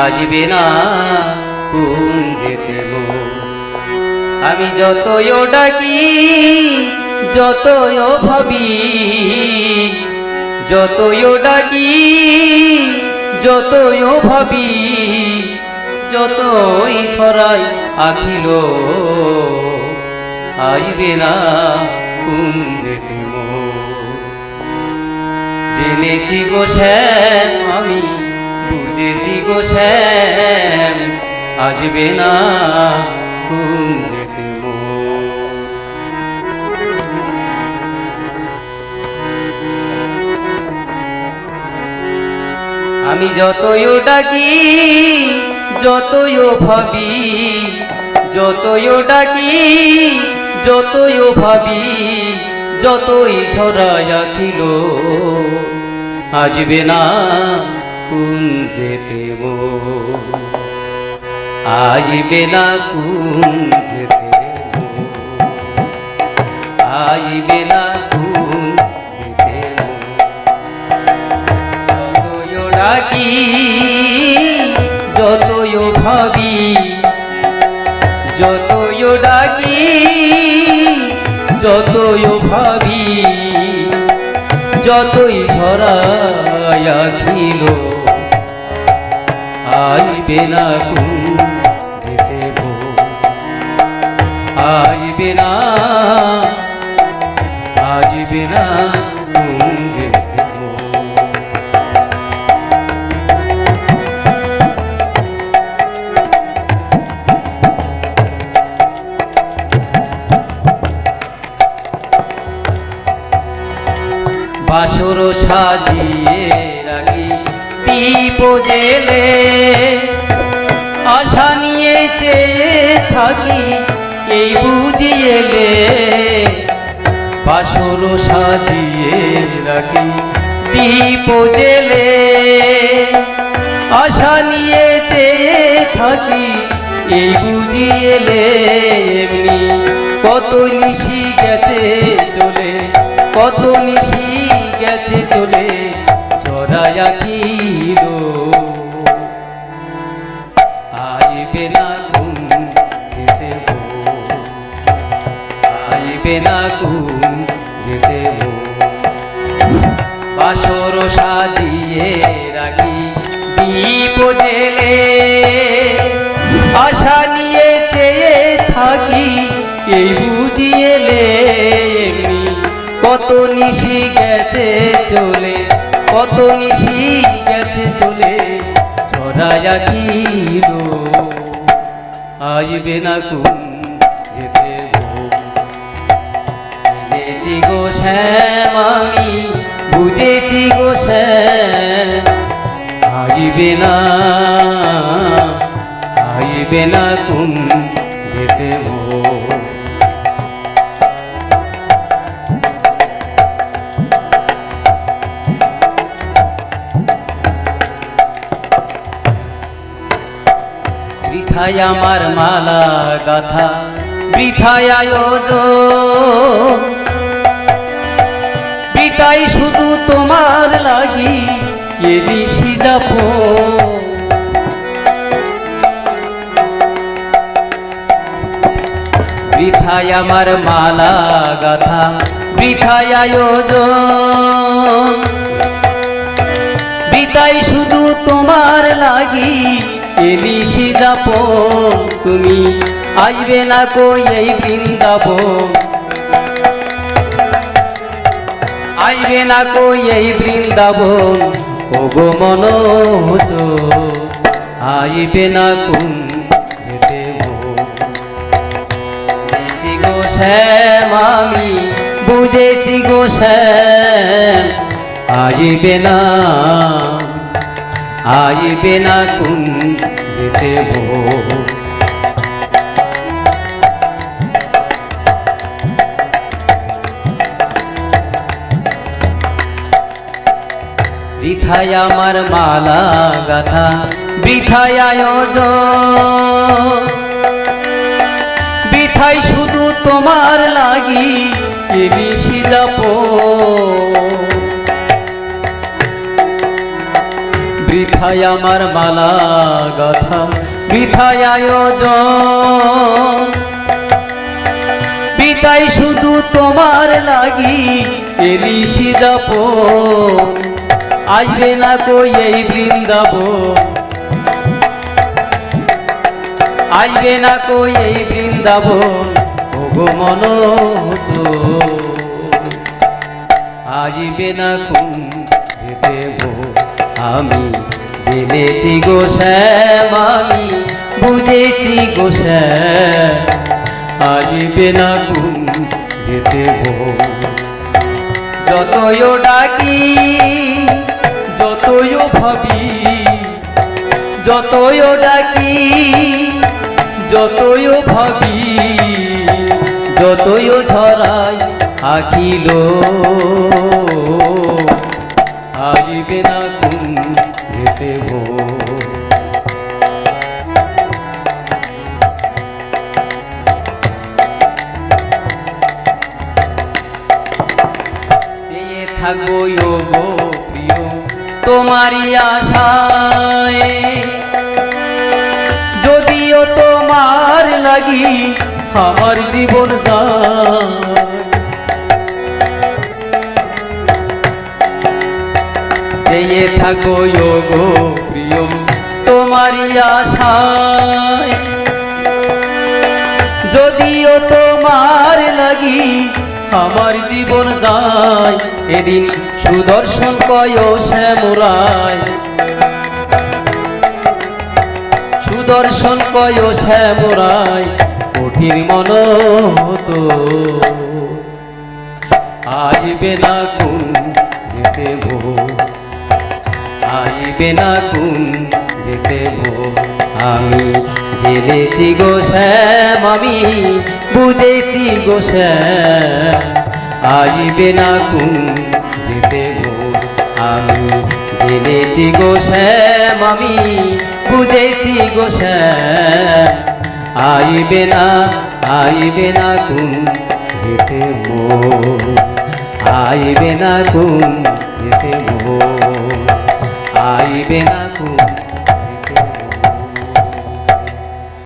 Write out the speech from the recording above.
আসবে না কুঞ্জেতে আমি যতই ডাকি, যতই ভাবি, যতই ডাকি, যতই ভাবি, যতই ছড়াই আখিল আইবে না কুঞ্জেতে মোর জেনেছি গো শ্যাম, আমি বুঝেছি গো শ্যাম, আসবে না আমি যতই ডাকি, যতই ভাবি, যতই ডাকি, যতই ভাবি যতই ছড়াইয়া ছিল আসবে না কুঞ্জেতে যেতে আসবে না কুঞ্জেতে যেতে আসবে না যতই ভাবি যতই ধরা খিল আইবে না কুন যেতে আইবে না আজবে না বাসর সাজিয়ে রাখি দীপ জেলে। আশা নিয়ে চেয়ে থাকি, এই বুঝিয়েলে বাসর সাজিয়ে রাখি দীপ জেলে। আশা নিয়ে চেয়ে থাকি, এই বুঝিয়েলে এমনি কত নিশি গেছে চলে, কত নিশি গেছে চলে চড়াইয়া কিল আইবে না ঘুম যেতে আইবে না ঘুম যেতে বাসর সাজিয়ে রাখি আশা নিয়ে চেয়ে থাকি এই কত গেছে চলে না কুন যেতে। জেনেছি গো শ্যাম, আমি বুঝেছি গো শ্যাম না, আসবে না যেতে মোর বৃথায় আমার মালা গাথা বৃথায় আয়োজন। বৃথাই শুধু তোমার লাগি, এ যাপ বৃথায় আমার মালা গাথা বৃথায় আয়োজন। বিদায় শুধু তোমার লাগি এলিশি যাপ তুমি আসবে না কই এই বৃন্দাবন। আসবে না কই এই বৃন্দাবন, ওগো মনোজ, আইবে না কোন যেতে বুঝেছি গো শ্যাম, আমি বুঝেছি গো শ্যাম, আইবে না আইবে না কোন যেতে বৃথায় আমার মালা গাথা, বৃথায় আয়োজন। শুধু তোমার লাগি, এ নিশি বৃথায় আমার মালা গাথা বৃথায় আয়োজন। শুধু তোমার লাগি, এলি সিদাপ আসবে না কই এই বৃন্দাবন। আসবে না কই এই বৃন্দাবন, ওগো মন আসবে না কোন যেতে আমি। জেনেছি গো শ্যাম বুঝেছি গো আসবে না কোন যেতে যতই ডাকি, যতই ভাবি, যতই ডাকি, যতই ভাবি, যতই ঝরাই আখিল আসবে না কোন যেতে গো প্রিয় তোমারই আশায়। যদিও তোমার লাগি আমার জীবন যায়। থাকো গো প্রিয় আশায়। যদিও তোমার লাগি আমার জীবন যায়, এদিন সুদর্শন কয় শ্যামরায়। সুদর্শন কয় শ্যামরায়, কঠিন মন তো আসবে না কোন যেতে গো আসবে না কোন যেতে আমি জেনেছি গো শ্যাম, আমি বুঝেছি গো শ্যাম। আসবে না কোন যেতে আমি জেনেছি গো শ্যাম, আমি বুঝেছি গো শ্যাম। আইবে না আইবে না কোন যেতে মো আইবে না কোন যেতে মো পাইবে না কো